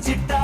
காஞ்சிட்டா